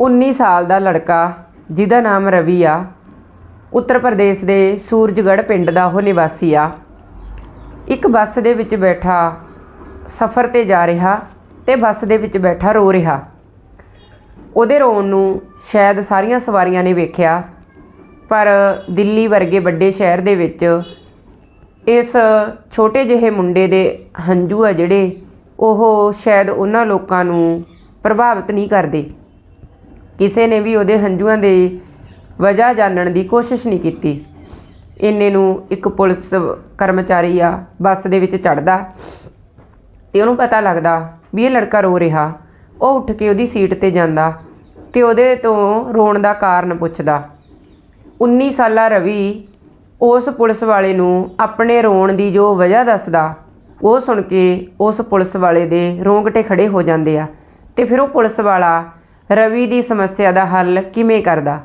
19 ਸਾਲ ਦਾ ਲੜਕਾ, ਜਿਹਦਾ ਨਾਮ ਰਵੀ ਆ। ਉੱਤਰ ਪ੍ਰਦੇਸ਼ ਦੇ ਸੂਰਜਗੜ੍ਹ ਪਿੰਡ ਦਾ ਉਹ ਨਿਵਾਸੀ ਆ। ਇੱਕ ਬੱਸ ਦੇ ਵਿੱਚ ਬੈਠਾ, ਸਫ਼ਰ ਤੇ ਜਾ ਰਿਹਾ ਤੇ ਬੱਸ ਦੇ ਵਿੱਚ ਬੈਠਾ ਰੋ ਰਿਹਾ। ਉਹਦੇ ਰੋਣ ਨੂੰ ਸ਼ਾਇਦ ਸਾਰੀਆਂ ਸਵਾਰੀਆਂ ਨੇ ਵੇਖਿਆ, ਪਰ ਦਿੱਲੀ ਵਰਗੇ ਵੱਡੇ ਸ਼ਹਿਰ ਦੇ ਵਿੱਚ ਇਸ ਛੋਟੇ ਜਿਹੇ ਮੁੰਡੇ ਦੇ ਹੰਝੂ ਆ ਜਿਹੜੇ ਉਹ ਸ਼ਾਇਦ ਉਹਨਾਂ ਲੋਕਾਂ ਨੂੰ ਪ੍ਰਭਾਵਿਤ ਨਹੀਂ ਕਰਦੇ। ਕਿਸੇ ਨੇ ਵੀ ਉਹਦੇ ਹੰਝੂਆਂ ਦੇ ਵਜ੍ਹਾ ਜਾਣਨ ਦੀ ਕੋਸ਼ਿਸ਼ ਨਹੀਂ ਕੀਤੀ। ਇੰਨੇ ਨੂੰ ਇੱਕ ਪੁਲਿਸ ਕਰਮਚਾਰੀ ਆ, ਬੱਸ ਦੇ ਵਿੱਚ ਚੜਦਾ ਤੇ ਉਹਨੂੰ ਪਤਾ ਲੱਗਦਾ ਵੀ ਇਹ ਲੜਕਾ ਰੋ ਰਿਹਾ। ਉਹ ਉੱਠ ਕੇ ਉਹਦੀ ਸੀਟ ਤੇ ਜਾਂਦਾ ਤੇ ਉਹਦੇ ਤੋਂ ਰੋਣ ਦਾ ਕਾਰਨ ਪੁੱਛਦਾ। 19 ਸਾਲਾ ਰਵੀ ਉਸ ਪੁਲਿਸ ਵਾਲੇ ਨੂੰ ਆਪਣੇ ਰੋਣ ਦੀ ਜੋ ਵਜ੍ਹਾ ਦੱਸਦਾ, ਉਹ ਸੁਣ ਕੇ ਉਸ ਪੁਲਿਸ ਵਾਲੇ ਦੇ ਰੋਂਗਟੇ ਖੜੇ ਹੋ ਜਾਂਦੇ ਆ ਤੇ ਫਿਰ ਉਹ ਪੁਲਿਸ ਵਾਲਾ ਰਵੀ ਦੀ ਸਮੱਸਿਆ ਦਾ ਹੱਲ ਕਿਵੇਂ ਕਰਦਾ?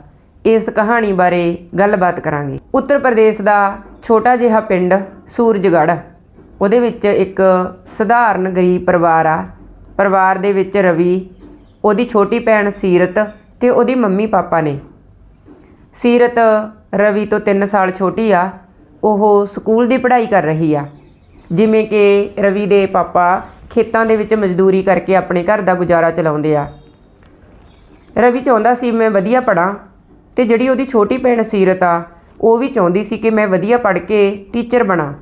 ਇਸ ਕਹਾਣੀ ਬਾਰੇ ਗੱਲਬਾਤ ਕਰਾਂਗੇ। ਉੱਤਰ ਪ੍ਰਦੇਸ਼ ਦਾ ਛੋਟਾ ਜਿਹਾ ਪਿੰਡ ਸੂਰਜਗੜ੍ਹ। ਉਹਦੇ ਵਿੱਚ ਇੱਕ ਸਧਾਰਨ ਗਰੀਬ ਪਰਿਵਾਰ ਆ। ਪਰਿਵਾਰ ਦੇ ਵਿੱਚ ਰਵੀ, ਉਹਦੀ ਛੋਟੀ ਭੈਣ ਸੀਰਤ ਤੇ ਉਹਦੀ ਮੰਮੀ ਪਾਪਾ ਨੇ। ਸੀਰਤ ਰਵੀ ਤੋਂ 3 ਸਾਲ ਛੋਟੀ ਆ। ਉਹ ਸਕੂਲ ਦੀ ਪੜ੍ਹਾਈ ਕਰ ਰਹੀ ਆ। ਜਿਵੇਂ ਕਿ ਰਵੀ ਦੇ ਪਾਪਾ ਖੇਤਾਂ ਦੇ ਵਿੱਚ ਮਜ਼ਦੂਰੀ ਕਰਕੇ ਆਪਣੇ ਘਰ ਦਾ ਗੁਜ਼ਾਰਾ ਚਲਾਉਂਦੇ ਆ। ਰਵੀ ਚਾਹੁੰਦਾ ਸੀ ਮੈਂ ਵਧੀਆ ਪੜਾਂ ਤੇ ਜਿਹੜੀ ਉਹਦੀ ਛੋਟੀ ਭੈਣ ਸੀਰਤ ਆ, ਉਹ ਵੀ ਚਾਹੁੰਦੀ ਸੀ ਕਿ ਮੈਂ ਵਧੀਆ ਪੜ੍ਹ ਕੇ ਟੀਚਰ ਬਣਾ।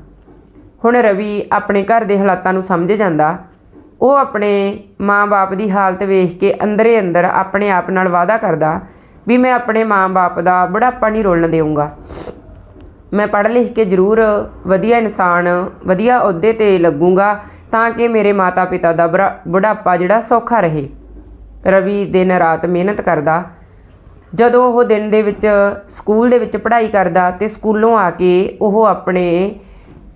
ਹੁਣ ਰਵੀ ਆਪਣੇ ਘਰ ਦੇ ਹਾਲਾਤਾਂ ਨੂੰ ਸਮਝ ਜਾਂਦਾ। ਉਹ ਆਪਣੇ ਮਾਂ-ਬਾਪ ਦੀ ਹਾਲਤ ਵੇਖ ਕੇ ਅੰਦਰੇ ਅੰਦਰ ਆਪਣੇ ਆਪ ਨਾਲ ਵਾਅਦਾ ਕਰਦਾ ਵੀ ਮੈਂ ਆਪਣੇ ਮਾਂ-ਬਾਪ ਦਾ ਬੁਢਾਪਾ ਨਹੀਂ ਰੋਲਣ ਦੇਵਾਂਗਾ ਮੈਂ ਪੜ੍ਹ ਲਿਖ ਕੇ ਜ਼ਰੂਰ ਵਧੀਆ ਇਨਸਾਨ, ਵਧੀਆ ਅਹੁਦੇ ਤੇ ਲੱਗੂੰਗਾ ਤਾਂ ਕਿ ਮੇਰੇ ਮਾਤਾ-ਪਿਤਾ ਦਾ ਬੁਰਾ- ਬੁਢਾਪਾ ਜਿਹੜਾ ਸੌਖਾ ਰਹੇ। ਰਵੀ ਦਿਨ ਰਾਤ ਮਿਹਨਤ ਕਰਦਾ। ਜਦੋਂ ਉਹ ਦਿਨ ਦੇ ਵਿੱਚ ਸਕੂਲ ਦੇ ਵਿੱਚ ਪੜ੍ਹਾਈ ਕਰਦਾ ਤੇ ਸਕੂਲੋਂ ਆ ਕੇ ਉਹ ਆਪਣੇ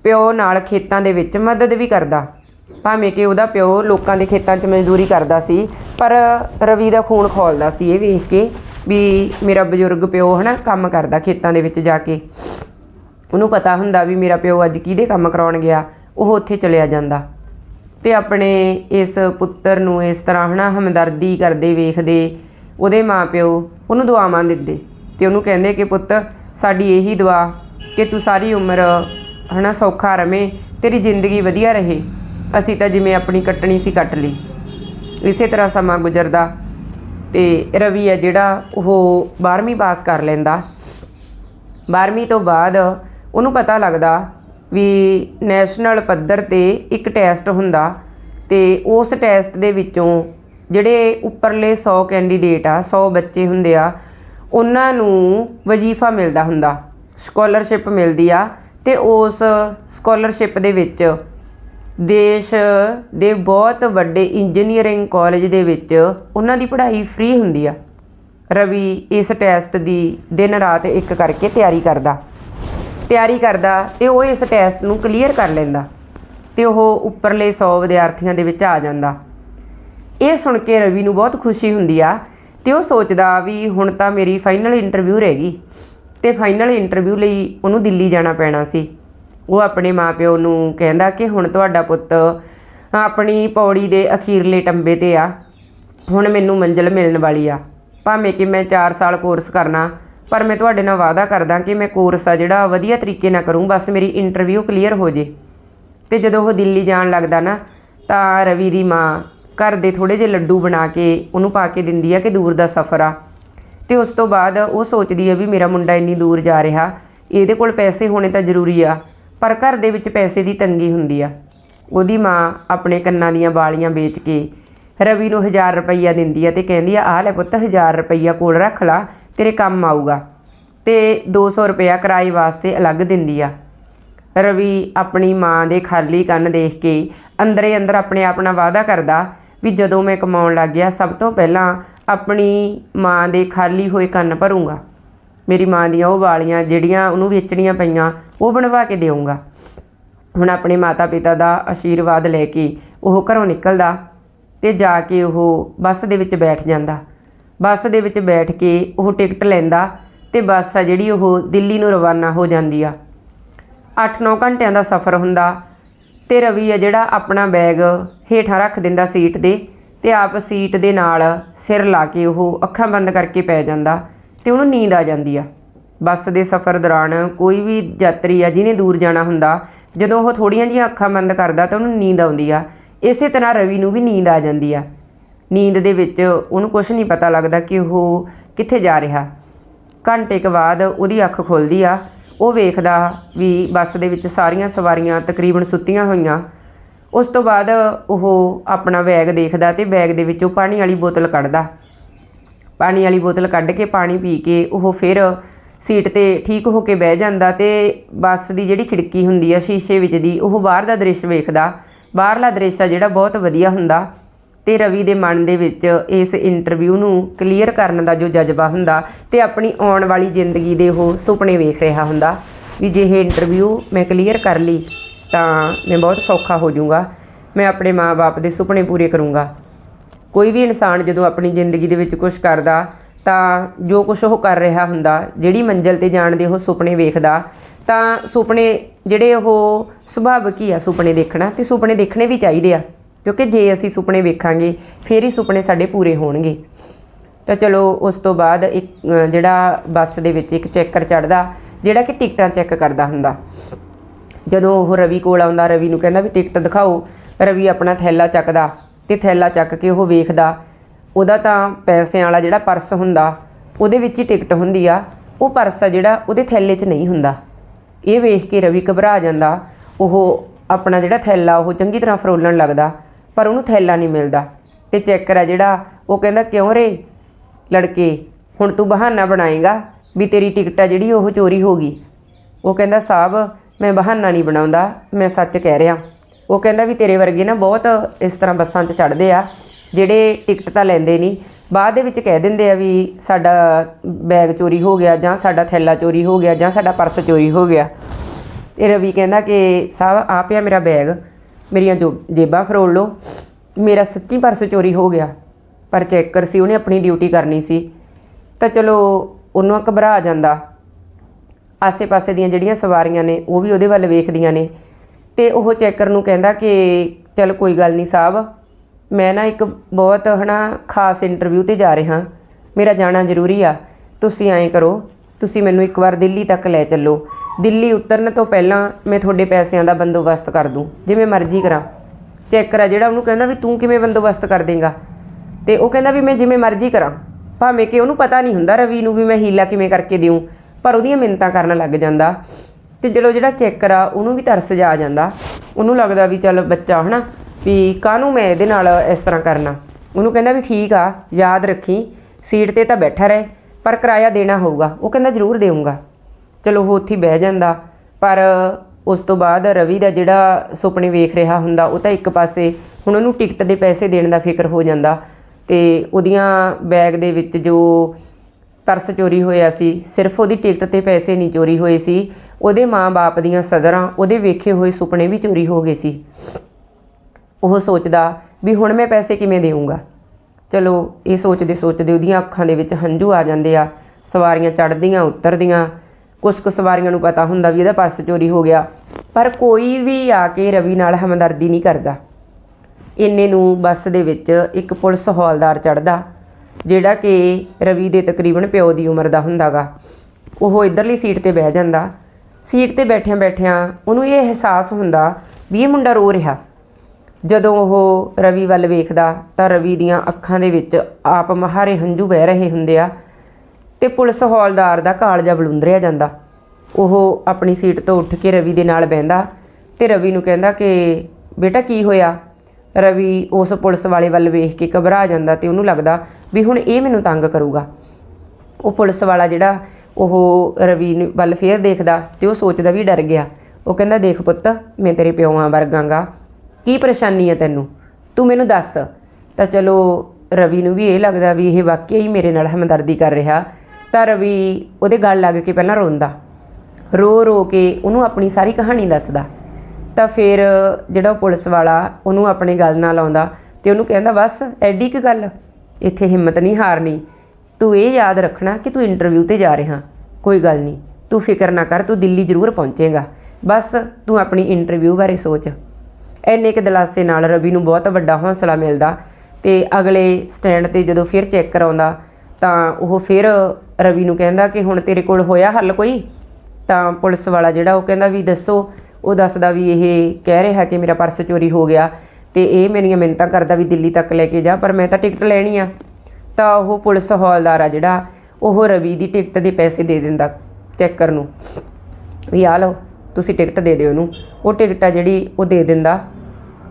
ਪਿਓ ਨਾਲ ਖੇਤਾਂ ਦੇ ਵਿੱਚ ਮਦਦ ਵੀ ਕਰਦਾ। ਭਾਵੇਂ ਕਿ ਉਹਦਾ ਪਿਓ ਲੋਕਾਂ ਦੇ ਖੇਤਾਂ 'ਚ ਮਜ਼ਦੂਰੀ ਕਰਦਾ ਸੀ, ਪਰ ਰਵੀ ਦਾ ਖੂਨ ਖੋਲਦਾ ਸੀ ਇਹ ਵੇਖ ਕੇ ਵੀ ਮੇਰਾ ਬਜ਼ੁਰਗ ਪਿਓ ਹਨਾ ਕੰਮ ਕਰਦਾ ਖੇਤਾਂ ਦੇ ਵਿੱਚ ਜਾ ਕੇ। ਉਹਨੂੰ ਪਤਾ ਹੁੰਦਾ ਵੀ ਮੇਰਾ ਪਿਓ ਅੱਜ ਕਿਹਦੇ ਕੰਮ ਕਰਾਉਣ ਗਿਆ, ਉਹ ਉੱਥੇ ਚਲਿਆ ਜਾਂਦਾ। ਤੇ ਆਪਣੇ ਇਸ ਪੁੱਤਰ ਨੂੰ ਇਸ ਤਰ੍ਹਾਂ ਹਨਾ ਹਮਦਰਦੀ ਕਰਦੇ ਵੇਖਦੇ, ਉਹਦੇ ਮਾਪਿਓ ਉਹਨੂੰ ਦੁਆਵਾਂ ਦਿੰਦੇ ਤੇ ਉਹਨੂੰ ਕਹਿੰਦੇ ਕਿ ਪੁੱਤ ਸਾਡੀ ਇਹੀ ਦੁਆ ਕਿ ਤੂੰ ਸਾਰੀ ਉਮਰ ਹਨਾ ਸੌਖਾ ਰਵੇਂ, ਤੇਰੀ ਜ਼ਿੰਦਗੀ ਵਧੀਆ ਰਹੇ। ਅਸੀਂ ਤਾਂ ਜਿਵੇਂ ਆਪਣੀ ਕੱਟਣੀ ਸੀ ਕੱਟ ਲਈ। ਇਸੇ ਤਰ੍ਹਾਂ ਸਮਾਂ ਗੁਜ਼ਰਦਾ ਤੇ ਰਵੀ ਹੈ ਜਿਹੜਾ ਉਹ 12ਵੀਂ ਪਾਸ ਕਰ ਲੈਂਦਾ। 12ਵੀਂ ਤੋਂ ਬਾਅਦ ਉਹਨੂੰ ਪਤਾ ਲੱਗਦਾ ਵੀ ਨੈਸ਼ਨਲ ਪੱਧਰ ਤੇ ਇੱਕ ਟੈਸਟ ਹੁੰਦਾ ਤੇ ਉਸ ਟੈਸਟ ਦੇ ਵਿੱਚੋਂ ਜਿਹੜੇ ਉੱਪਰਲੇ 100 ਕੈਂਡੀਡੇਟ ਆ 100 ਬੱਚੇ ਹੁੰਦੇ ਆ, ਉਹਨਾਂ ਨੂੰ ਵਜ਼ੀਫਾ ਮਿਲਦਾ ਹੁੰਦਾ, ਸਕਾਲਰਸ਼ਿਪ ਮਿਲਦੀ ਆ ਤੇ ਉਸ ਸਕਾਲਰਸ਼ਿਪ ਦੇ ਵਿੱਚ ਦੇਸ਼ ਦੇ ਬਹੁਤ ਵੱਡੇ ਇੰਜੀਨੀਅਰਿੰਗ ਕਾਲਜ ਦੇ ਵਿੱਚ ਉਹਨਾਂ ਦੀ ਪੜ੍ਹਾਈ ਫ੍ਰੀ ਹੁੰਦੀ ਆ। ਰਵੀ ਇਸ ਟੈਸਟ ਦੀ ਦਿਨ ਰਾਤ ਇੱਕ ਕਰਕੇ ਤਿਆਰੀ ਕਰਦਾ। ਤਿਆਰੀ ਕਰਦਾ ਤੇ ਉਹ ਇਸ ਟੈਸਟ ਨੂੰ ਕਲੀਅਰ ਕਰ ਲੈਂਦਾ ਤੇ ਉਹ ਉੱਪਰਲੇ 100 ਵਿਦਿਆਰਥੀਆਂ ਦੇ ਵਿੱਚ ਆ ਜਾਂਦਾ। ਇਹ ਸੁਣ ਕੇ ਰਵੀ ਨੂੰ ਬਹੁਤ ਖੁਸ਼ੀ ਹੁੰਦੀ ਆ ਤੇ ਉਹ ਸੋਚਦਾ ਵੀ ਹੁਣ ਤਾਂ ਮੇਰੀ ਫਾਈਨਲ ਇੰਟਰਵਿਊ ਰਹਿ ਗਈ ਤੇ ਫਾਈਨਲ ਇੰਟਰਵਿਊ ਲਈ ਉਹਨੂੰ ਦਿੱਲੀ ਜਾਣਾ ਪੈਣਾ ਸੀ। ਉਹ ਆਪਣੇ ਮਾਪਿਓ ਨੂੰ ਕਹਿੰਦਾ ਕਿ ਹੁਣ ਤੁਹਾਡਾ ਪੁੱਤ ਆਪਣੀ ਪੌੜੀ ਦੇ ਅਖੀਰਲੇ ਟੰਬੇ ਤੇ ਆ। ਹੁਣ ਮੈਨੂੰ ਮੰਜ਼ਿਲ ਮਿਲਣ ਵਾਲੀ ਆ। ਭਾਵੇਂ ਕਿ ਮੈਂ 4 ਸਾਲ ਕੋਰਸ ਕਰਨਾ ਪਰ ਮੈਂ ਤੁਹਾਡੇ ਨਾਲ ਵਾਅਦਾ ਕਰਦਾ ਕਿ ਮੈਂ ਕੋਰਸ ਆ ਜਿਹੜਾ ਵਧੀਆ ਤਰੀਕੇ ਨਾਲ ਕਰੂੰ, ਬਸ ਮੇਰੀ ਇੰਟਰਵਿਊ ਕਲੀਅਰ ਹੋ ਜੇ। ਤੇ ਜਦੋਂ ਉਹ ਦਿੱਲੀ ਜਾਣ ਲੱਗਦਾ ਨਾ, ਤਾਂ ਰਵੀ ਦੀ ਮਾਂ ਘਰ ਦੇ ਥੋੜੇ ਜਿਹੇ ਲੱਡੂ ਬਣਾ ਕੇ ਉਹਨੂੰ ਪਾ ਕੇ ਦਿੰਦੀ ਆ ਕਿ ਦੂਰ ਦਾ ਸਫ਼ਰ ਆ। ਤੇ ਉਸ ਤੋਂ ਬਾਅਦ ਉਹ ਸੋਚਦੀ ਆ ਵੀ ਮੇਰਾ ਮੁੰਡਾ ਇੰਨੀ ਦੂਰ ਜਾ ਰਿਹਾ, ਇਹਦੇ ਕੋਲ ਪੈਸੇ ਹੋਣੇ ਤਾਂ ਜ਼ਰੂਰੀ ਆ, ਪਰ ਘਰ ਦੇ ਵਿੱਚ ਪੈਸੇ ਦੀ ਤੰਗੀ ਹੁੰਦੀ ਆ। ਉਹਦੀ ਮਾਂ ਆਪਣੇ ਕੰਨਾਂ ਦੀਆਂ ਵਾਲੀਆਂ ਵੇਚ ਕੇ ਰਵੀ ਨੂੰ 1000 ਰੁਪਈਆ ਦਿੰਦੀ ਆ ਤੇ ਕਹਿੰਦੀ ਆ, ਆਹ ਲੈ ਪੁੱਤ 1000 ਰੁਪਈਆ ਕੋਲ ਰੱਖ ਲਾ ਤੇਰੇ ਕੰਮ ਆਊਗਾ। ਤੇ 200 ਰੁਪਇਆ ਕਿਰਾਏ ਵਾਸਤੇ ਅਲੱਗ ਦਿੰਦੀ ਆ। ਰਵੀ ਆਪਣੀ ਮਾਂ ਦੇ ਖਾਲੀ ਕੰਨ ਦੇਖ ਕੇ ਅੰਦਰੇ ਅੰਦਰ ਆਪਣੇ ਆਪ ਨਾਲ ਵਾਅਦਾ ਕਰਦਾ ਵੀ ਜਦੋਂ ਮੈਂ ਕਮਾਉਣ ਲੱਗ ਗਿਆ, ਸਭ ਤੋਂ ਪਹਿਲਾਂ ਆਪਣੀ ਮਾਂ ਦੇ ਖਾਲੀ ਹੋਏ ਕੰਨ ਭਰੂੰਗਾ। ਮੇਰੀ ਮਾਂ ਦੀਆਂ ਉਹ ਵਾਲੀਆਂ ਜਿਹੜੀਆਂ ਉਹਨੂੰ ਵੇਚਣੀਆਂ ਪਈਆਂ, ਉਹ ਬਣਵਾ ਕੇ ਦੇਵਾਂਗਾ ਹੁਣ ਆਪਣੇ ਮਾਤਾ-ਪਿਤਾ ਦਾ ਆਸ਼ੀਰਵਾਦ ਲੈ ਕੇ ਉਹ ਘਰੋਂ ਨਿਕਲਦਾ ਤੇ ਜਾ ਕੇ ਉਹ ਬੱਸ ਦੇ ਵਿੱਚ ਬੈਠ ਜਾਂਦਾ। ਬੱਸ ਦੇ ਵਿੱਚ ਬੈਠ ਕੇ ਉਹ ਟਿਕਟ ਲੈਂਦਾ ਤੇ ਬੱਸ ਆ ਜਿਹੜੀ ਉਹ ਦਿੱਲੀ ਨੂੰ ਰਵਾਨਾ ਹੋ ਜਾਂਦੀ ਆ। 8-9 ਘੰਟਿਆਂ ਦਾ ਸਫ਼ਰ ਹੁੰਦਾ ਤੇ ਰਵੀ ਆ ਜਿਹੜਾ ਆਪਣਾ ਬੈਗ ਹੇਠਾਂ ਰੱਖ ਦਿੰਦਾ ਸੀਟ ਦੇ ਤੇ ਆਪ ਸੀਟ ਦੇ ਨਾਲ ਸਿਰ ਲਾ ਕੇ ਉਹ ਅੱਖਾਂ ਬੰਦ ਕਰਕੇ ਪੈ ਜਾਂਦਾ ਤੇ ਉਹਨੂੰ ਨੀਂਦ ਆ ਜਾਂਦੀ ਆ। ਬੱਸ ਦੇ ਸਫ਼ਰ ਦੌਰਾਨ ਕੋਈ ਵੀ ਯਾਤਰੀ ਆ ਜਿਹਨੇ ਦੂਰ ਜਾਣਾ ਹੁੰਦਾ, ਜਦੋਂ ਉਹ ਥੋੜੀਆਂ ਜਿਹੀਆਂ ਅੱਖਾਂ ਬੰਦ ਕਰਦਾ ਤਾਂ ਉਹਨੂੰ ਨੀਂਦ ਆਉਂਦੀ ਆ। ਇਸੇ ਤਰ੍ਹਾਂ ਰਵੀ ਨੂੰ ਵੀ ਨੀਂਦ ਆ ਜਾਂਦੀ ਆ। ਨੀਂਦ ਦੇ ਵਿੱਚ ਉਹਨੂੰ ਕੁਝ ਨਹੀਂ ਪਤਾ ਲੱਗਦਾ ਕਿ ਉਹ ਕਿੱਥੇ ਜਾ ਰਿਹਾ। ਘੰਟੇ ਕੁ ਬਾਅਦ ਉਹਦੀ ਅੱਖ ਖੁੱਲਦੀ ਆ। ਉਹ ਵੇਖਦਾ ਵੀ ਬੱਸ ਦੇ ਵਿੱਚ ਸਾਰੀਆਂ ਸਵਾਰੀਆਂ ਤਕਰੀਬਨ ਸੁੱਤੀਆਂ ਹੋਈਆਂ। ਉਸ ਤੋਂ ਬਾਅਦ ਉਹ ਆਪਣਾ ਬੈਗ ਦੇਖਦਾ ਤੇ ਬੈਗ ਦੇ ਵਿੱਚੋਂ ਪਾਣੀ ਵਾਲੀ ਬੋਤਲ ਕੱਢਦਾ। ਪਾਣੀ ਵਾਲੀ ਬੋਤਲ ਕੱਢ ਕੇ ਪਾਣੀ ਪੀ ਕੇ ਉਹ ਫਿਰ ਸੀਟ ਤੇ ਠੀਕ ਹੋ ਕੇ ਬਹਿ ਜਾਂਦਾ ਤੇ ਬੱਸ ਦੀ ਜਿਹੜੀ ਖਿੜਕੀ ਹੁੰਦੀ ਆ ਸ਼ੀਸ਼ੇ ਵਿੱਚ ਦੀ, ਉਹ ਬਾਹਰ ਦਾ ਦ੍ਰਿਸ਼ ਵੇਖਦਾ। ਬਾਹਰਲਾ ਦ੍ਰਿਸ਼ ਆ ਜਿਹੜਾ ਬਹੁਤ ਵਧੀਆ ਹੁੰਦਾ। ਤੇ ਰਵੀ ਦੇ ਮਨ ਦੇ ਵਿੱਚ ਇਸ ਇੰਟਰਵਿਊ ਨੂੰ ਕਲੀਅਰ ਕਰਨ ਦਾ ਜੋ ਜਜ਼ਬਾ ਹੁੰਦਾ ਤੇ ਆਪਣੀ ਆਉਣ ਵਾਲੀ ਜ਼ਿੰਦਗੀ ਦੇ ਉਹ ਸੁਪਨੇ ਵੇਖ ਰਿਹਾ ਹੁੰਦਾ। ਵੀ ਜੇ ਇਹ ਇੰਟਰਵਿਊ ਮੈਂ ਕਲੀਅਰ ਕਰ ਲਈ, ਤਾਂ ਮੈਂ ਬਹੁਤ ਸੌਖਾ ਹੋ ਜਾਊਂਗਾ। ਮੈਂ ਆਪਣੇ ਮਾਪੇ ਦੇ ਸੁਪਨੇ ਪੂਰੇ ਕਰੂੰਗਾ। ਕੋਈ ਵੀ ਇਨਸਾਨ ਜਦੋਂ ਆਪਣੀ ਜ਼ਿੰਦਗੀ ਦੇ ਵਿੱਚ ਕੁਝ ਕਰਦਾ, ਤਾਂ ਜੋ ਕੁਝ ਉਹ ਕਰ ਰਿਹਾ ਹੁੰਦਾ, ਜਿਹੜੀ ਮੰਜ਼ਿਲ ਤੇ ਜਾਣ ਦੇ ਉਹ ਸੁਪਨੇ ਵੇਖਦਾ, ਤਾਂ ਸੁਪਨੇ ਜਿਹੜੇ ਉਹ ਸੁਭਾਵਿਕ ਹੀ ਆ ਸੁਪਨੇ ਦੇਖਣਾ, ਤੇ ਸੁਪਨੇ ਦੇਖਣੇ ਵੀ ਚਾਹੀਦੇ ਆ। ਕਿਉਂਕਿ ਜੇ ਅਸੀਂ ਸੁਪਨੇ ਵੇਖਾਂਗੇ, ਫੇਰ ਹੀ ਸੁਪਨੇ ਸਾਡੇ ਪੂਰੇ ਹੋਣਗੇ। ਤਾਂ ਚਲੋ, ਉਸ ਤੋਂ ਬਾਅਦ ਇੱਕ ਜਿਹੜਾ ਬੱਸ ਦੇ ਵਿੱਚ ਇੱਕ ਚੈੱਕਰ ਚੜਦਾ ਜਿਹੜਾ ਕਿ ਟਿਕਟਾਂ ਚੈੱਕ ਕਰਦਾ ਹੁੰਦਾ। ਜਦੋਂ ਉਹ ਰਵੀ ਕੋਲ ਆਉਂਦਾ, ਰਵੀ ਨੂੰ ਕਹਿੰਦਾ ਵੀ ਟਿਕਟ ਦਿਖਾਓ। ਰਵੀ ਆਪਣਾ ਥੈਲਾ ਚੱਕਦਾ ਤੇ ਥੈਲਾ ਚੱਕ ਕੇ ਉਹ ਵੇਖਦਾ। ਉਹਦਾ ਤਾਂ ਪੈਸਿਆਂ ਵਾਲਾ ਜਿਹੜਾ ਪਰਸ ਹੁੰਦਾ, ਉਹਦੇ ਵਿੱਚ ਹੀ ਟਿਕਟ ਹੁੰਦੀ ਆ। ਉਹ ਪਰਸ ਆ ਜਿਹੜਾ, ਉਹਦੇ ਥੈਲੇ 'ਚ ਨਹੀਂ ਹੁੰਦਾ। ਇਹ ਵੇਖ ਕੇ ਰਵੀ ਘਬਰਾ ਜਾਂਦਾ। ਉਹ ਆਪਣਾ ਜਿਹੜਾ ਥੈਲਾ, ਉਹ ਚੰਗੀ ਤਰ੍ਹਾਂ ਫਰੋਲਣ ਲੱਗਦਾ। ਪਰ ਉਹਨੂੰ ਥੈਲਾ ਨਹੀਂ ਮਿਲਦਾ। ਤੇ ਚੈੱਕਰ ਆ ਜਿਹੜਾ, ਉਹ ਕਹਿੰਦਾ, ਕਿਉਂ ਰੇ ਲੜਕੇ? ਹੁਣ ਤੂੰ ਬਹਾਨਾ ਬਣਾਏਗਾ ਵੀ ਤੇਰੀ ਟਿਕਟ ਆ ਜਿਹੜੀ, ਉਹ ਚੋਰੀ ਹੋ ਗਈ। ਉਹ ਕਹਿੰਦਾ ਸਾਹਿਬ ਮੈਂ ਬਹਾਨਾ ਨਹੀਂ ਬਣਾਉਂਦਾ, ਮੈਂ ਸੱਚ ਕਹਿ ਰਿਹਾ। ਉਹ ਕਹਿੰਦਾ ਵੀ ਤੇਰੇ ਵਰਗੇ ਨਾ ਬਹੁਤ ਇਸ ਤਰ੍ਹਾਂ ਬੱਸਾਂ 'ਚ ਚੜ੍ਹਦੇ ਆ, ਜਿਹੜੇ ਟਿਕਟ ਤਾਂ ਲੈਂਦੇ ਨਹੀਂ। ਬਾਅਦ ਦੇ ਵਿੱਚ ਕਹਿ ਦਿੰਦੇ ਆ ਵੀ ਸਾਡਾ ਬੈਗ ਚੋਰੀ ਹੋ ਗਿਆ, ਜਾਂ ਸਾਡਾ ਥੈਲਾ ਚੋਰੀ ਹੋ ਗਿਆ, ਜਾਂ ਸਾਡਾ ਪਰਸ ਚੋਰੀ ਹੋ ਗਿਆ। ਤੇ ਰਵੀ ਕਹਿੰਦਾ ਕਿ ਸਾਹਿਬ ਆ ਪਿਆ ਮੇਰਾ ਬੈਗ। ਮੇਰੀਆਂ ਜੋ ਜੇਬਾਂ ਫਰੋਲ ਲਓ। ਮੇਰਾ ਸੱਚੀ ਪਰਸ ਚੋਰੀ ਹੋ ਗਿਆ। ਪਰ ਚੈੱਕਰ ਸੀ, ਉਹਨੇ ਆਪਣੀ ਡਿਊਟੀ ਕਰਨੀ ਸੀ। ਤਾਂ ਚਲੋ, ਉਹਨੂੰ ਘਬਰਾ ਜਾਂਦਾ। ਆਸੇ-ਪਾਸੇ ਦੀਆਂ ਜਿਹੜੀਆਂ ਸਵਾਰੀਆਂ ਨੇ, ਉਹ ਵੀ ਉਹਦੇ ਵੱਲ ਵੇਖਦੀਆਂ ਨੇ। ਤੇ ਉਹ ਚੈੱਕਰ ਨੂੰ ਕਹਿੰਦਾ ਕਿ, ਚਲ ਕੋਈ ਗੱਲ ਨਹੀਂ ਸਾਹਿਬ ਮੈਂ ਨਾ ਇੱਕ ਬਹੁਤ ਹਨਾ ਖਾਸ ਇੰਟਰਵਿਊ ਤੇ ਜਾ ਰਿਹਾ। ਮੇਰਾ ਜਾਣਾ ਜ਼ਰੂਰੀ ਆ। ਤੁਸੀਂ ਐਂ ਕਰੋ, ਤੁਸੀਂ ਮੈਨੂੰ ਇੱਕ ਵਾਰ ਦਿੱਲੀ ਤੱਕ ਲੈ ਚੱਲੋ। ਦਿੱਲੀ ਉਤਰਨ ਤੋਂ ਪਹਿਲਾਂ ਮੈਂ ਤੁਹਾਡੇ ਪੈਸਿਆਂ ਦਾ ਬੰਦੋਬਸਤ ਕਰ ਦੂੰ, ਜਿਵੇਂ ਮਰਜ਼ੀ ਕਰਾਂ। ਚੈੱਕਰ ਆ ਜਿਹੜਾ ਉਹਨੂੰ ਕਹਿੰਦਾ ਵੀ ਤੂੰ ਕਿਵੇਂ ਬੰਦੋਬਸਤ ਕਰ ਦੇਂਗਾ। ਤੇ ਉਹ ਕਹਿੰਦਾ ਵੀ ਮੈਂ ਜਿਵੇਂ ਮਰਜ਼ੀ ਕਰਾਂ। ਭਾਵੇਂ ਕਿ ਉਹਨੂੰ ਪਤਾ ਨਹੀਂ ਹੁੰਦਾ ਰਵੀ ਨੂੰ ਵੀ ਮੈਂ ਹੀਲਾ ਕਿਵੇਂ ਕਰਕੇ ਦਿਉ ਪਰ ਉਹਦੀਆਂ ਮਿੰਨਤਾਂ ਕਰਨ ਲੱਗ ਜਾਂਦਾ। ਤੇ ਜਦੋਂ ਜਿਹੜਾ ਚੈੱਕਰ ਆ ਉਹਨੂੰ ਵੀ ਤਰਸ ਜਾ ਜਾਂਦਾ। ਉਹਨੂੰ ਲੱਗਦਾ ਵੀ ਚੱਲ ਬੱਚਾ, ਹਨਾ, ਵੀ ਕਾਹਨੂੰ ਮੈਂ ਇਹਦੇ ਨਾਲ ਇਸ ਤਰ੍ਹਾਂ ਕਰਨਾ। ਉਹਨੂੰ ਕਹਿੰਦਾ ਵੀ ਠੀਕ ਆ, ਯਾਦ ਰੱਖੀ, ਸੀਟ ਤੇ ਤਾਂ ਬੈਠਾ ਰਹੇ, ਪਰ ਕਿਰਾਇਆ ਦੇਣਾ ਹੋਊਗਾ। ਉਹ ਕਹਿੰਦਾ ਜ਼ਰੂਰ ਦੇਵਾਂਗਾ ਚਲੋ ਉਹ ਉੱਥੇ ਬਹਿ ਜਾਂਦਾ। ਪਰ ਉਸ ਤੋਂ ਬਾਅਦ ਰਵੀ ਦਾ ਜਿਹੜਾ ਸੁਪਨੇ ਵੇਖ ਰਿਹਾ ਹੁੰਦਾ, ਉਹ ਤਾਂ ਇੱਕ ਪਾਸੇ ਹੁਣ ਉਹਨੂੰ ਟਿਕਟ ਦੇ ਪੈਸੇ ਦੇਣ ਦਾ ਫਿਕਰ ਹੋ ਜਾਂਦਾ ਤੇ ਉਹਦੀਆਂ ਬੈਗ ਦੇ ਵਿੱਚ ਜੋ ਪਰਸ ਚੋਰੀ ਹੋਇਆ ਸੀ, ਸਿਰਫ ਉਹਦੀ ਟਿਕਟ ਤੇ ਪੈਸੇ ਨਹੀਂ ਚੋਰੀ ਹੋਏ ਸੀ। ਉਹਦੇ ਮਾਂ-ਬਾਪ ਦੀਆਂ ਸਦਰਾਂ ਉਹਦੇ ਵੇਖੇ ਹੋਏ ਸੁਪਨੇ ਵੀ ਚੋਰੀ ਹੋ ਗਏ ਸੀ। ਉਹ ਸੋਚਦਾ ਵੀ ਹੁਣ ਮੈਂ ਪੈਸੇ ਕਿਵੇਂ ਦੇਵਾਂਗਾ ਚਲੋ, ਇਹ ਸੋਚਦੇ ਸੋਚਦੇ ਉਹਦੀਆਂ ਅੱਖਾਂ ਦੇ ਵਿੱਚ ਹੰਝੂ ਆ ਜਾਂਦੇ ਆ। ਸਵਾਰੀਆਂ ਚੜ੍ਹਦੀਆਂ, ਉਤਰਦੀਆਂ। ਕੁਝ ਕੁ ਸਵਾਰੀਆਂ ਨੂੰ ਪਤਾ ਹੁੰਦਾ ਵੀ ਇਹਦਾ ਪਰਸ ਚੋਰੀ ਹੋ ਗਿਆ। ਪਰ ਕੋਈ ਵੀ ਆ ਕੇ ਰਵੀ ਨਾਲ ਹਮਦਰਦੀ ਨਹੀਂ ਕਰਦਾ। ਇੰਨੇ ਨੂੰ ਬੱਸ ਦੇ ਵਿੱਚ ਇੱਕ ਪੁਲਿਸ ਹੌਲਦਾਰ ਚੜਦਾ ਜਿਹੜਾ ਕਿ ਰਵੀ ਦੇ ਤਕਰੀਬਨ ਪਿਓ ਦੀ ਉਮਰ ਦਾ ਹੁੰਦਾਗਾ। ਉਹ ਇਧਰਲੀ ਸੀਟ ਤੇ ਬਹਿ ਜਾਂਦਾ। ਸੀਟ ਤੇ ਬੈਠਿਆਂ ਬੈਠਿਆਂ ਉਹਨੂੰ ਇਹ ਅਹਿਸਾਸ ਹੁੰਦਾ ਵੀ ਇਹ ਮੁੰਡਾ ਰੋ ਰਿਹਾ। ਜਦੋਂ ਉਹ ਰਵੀ ਵੱਲ ਵੇਖਦਾ ਤਾਂ ਰਵੀ ਦੀਆਂ ਅੱਖਾਂ ਦੇ ਵਿੱਚ ਆਪ ਮਹਾਰੇ ਹੰਝੂ ਵਹਿ ਰਹੇ ਹੁੰਦੇ ਆ। ਤੇ ਪੁਲਿਸ ਹੌਲਦਾਰ ਦਾ ਕਾਲਜਾ ਬਲੁੰਦਰਿਆ ਜਾਂਦਾ। ਉਹ ਆਪਣੀ ਸੀਟ ਤੋਂ ਉੱਠ ਕੇ ਰਵੀ ਦੇ ਨਾਲ ਬਹਿੰਦਾ ਤੇ ਰਵੀ ਨੂੰ ਕਹਿੰਦਾ ਕਿ, ਬੇਟਾ, ਕੀ ਹੋਇਆ? ਰਵੀ ਉਸ ਪੁਲਿਸ ਵਾਲੇ ਵੱਲ ਵੇਖ ਕੇ ਘਬਰਾ ਜਾਂਦਾ ਤੇ ਉਹਨੂੰ ਲੱਗਦਾ ਵੀ ਹੁਣ ਇਹ ਮੈਨੂੰ ਤੰਗ ਕਰੂਗਾ। ਉਹ ਪੁਲਿਸ ਵਾਲਾ ਜਿਹੜਾ ਉਹ ਰਵੀ ਵੱਲ ਫੇਰ ਦੇਖਦਾ ਤੇ ਉਹ ਸੋਚਦਾ ਵੀ ਡਰ ਗਿਆ। ਉਹ ਕਹਿੰਦਾ, ਦੇਖ ਪੁੱਤ, ਮੈਂ ਤੇਰੇ ਪਿਓਾਂ ਵਰਗਾਂਗਾ। ਕੀ ਪਰੇਸ਼ਾਨੀ ਹੈ ਤੈਨੂੰ? ਤੂੰ ਮੈਨੂੰ ਦੱਸ। ਤਾਂ ਚਲੋ ਰਵੀ ਨੂੰ ਵੀ ਇਹ ਲੱਗਦਾ ਵੀ ਇਹ ਵਾਕਿਆ ਹੀ ਮੇਰੇ ਨਾਲ ਹਮਦਰਦੀ ਕਰ ਰਿਹਾ। ਤਾਂ ਰਵੀ ਉਹਦੇ ਗੱਲ ਲੱਗ ਕੇ ਪਹਿਲਾਂ ਰੋਂਦਾ। ਰੋ ਰੋ ਕੇ ਉਹਨੂੰ ਆਪਣੀ ਸਾਰੀ ਕਹਾਣੀ ਦੱਸਦਾ। ਤਾਂ ਫਿਰ ਜਿਹੜਾ ਉਹ ਪੁਲਿਸ ਵਾਲਾ ਉਹਨੂੰ ਆਪਣੇ ਗੱਲ ਨਾਲ ਆਉਂਦਾ ਤੇ ਉਹਨੂੰ ਕਹਿੰਦਾ, ਬਸ, ਐਡੀ ਕੁ ਗੱਲ। ਇੱਥੇ ਹਿੰਮਤ ਨਹੀਂ ਹਾਰਨੀ। ਤੂੰ ਇਹ ਯਾਦ ਰੱਖਣਾ ਕਿ ਤੂੰ ਇੰਟਰਵਿਊ ਤੇ ਜਾ ਰਿਹਾ। ਕੋਈ ਗੱਲ ਨਹੀਂ। ਤੂੰ ਫਿਕਰ ਨਾ ਕਰ, ਤੂੰ ਦਿੱਲੀ ਜ਼ਰੂਰ ਪਹੁੰਚੇਗਾ। ਬਸ, ਤੂੰ ਆਪਣੀ ਇੰਟਰਵਿਊ ਬਾਰੇ ਸੋਚ। ਐਨੇ ਕਿ ਦਿਲਾਸੇ ਨਾਲ ਰਵੀ ਨੂੰ ਬਹੁਤ ਵੱਡਾ ਹੌਸਲਾ ਮਿਲਦਾ ਤੇ ਅਗਲੇ ਸਟੈਂਡ ਤੇ ਜਦੋਂ ਫਿਰ ਚੈੱਕ ਕਰਾਉਂਦਾ ਤਾਂ ਉਹ ਫਿਰ ਰਵੀ ਨੂੰ ਕਹਿੰਦਾ ਕਿ ਹੁਣ ਤੇਰੇ ਕੋਲ ਹੋਇਆ ਹੱਲ ਕੋਈ? ਤਾਂ ਪੁਲਿਸ ਵਾਲਾ ਜਿਹੜਾ ਉਹ ਕਹਿੰਦਾ ਵੀ ਦੱਸੋ, ਉਹ ਦੱਸਦਾ ਵੀ ਇਹ ਕਹਿ ਰਿਹਾ ਕਿ ਮੇਰਾ ਪਰਸ ਚੋਰੀ ਹੋ ਗਿਆ ਤੇ ਇਹ ਮੇਰੀਆਂ ਮਿੰਨਤਾਂ ਕਰਦਾ ਵੀ ਦਿੱਲੀ ਤੱਕ ਲੈ ਕੇ ਜਾ, ਪਰ ਮੈਂ ਤਾਂ ਟਿਕਟ ਲੈਣੀ ਆ। ਤਾਂ ਉਹ ਪੁਲਿਸ ਹੌਲਦਾਰ ਆ ਜਿਹੜਾ, ਉਹ ਰਵੀ ਦੀ ਟਿਕਟ ਦੇ ਪੈਸੇ ਦੇ ਦਿੰਦਾ ਚੈੱਕਰ ਨੂੰ। ਵੀ ਆ ਲਓ, ਤੁਸੀਂ ਟਿਕਟ ਦੇ ਦਿਓ ਉਹਨੂੰ ਉਹ ਟਿਕਟ ਆ ਜਿਹੜੀ ਉਹ ਦੇ ਦਿੰਦਾ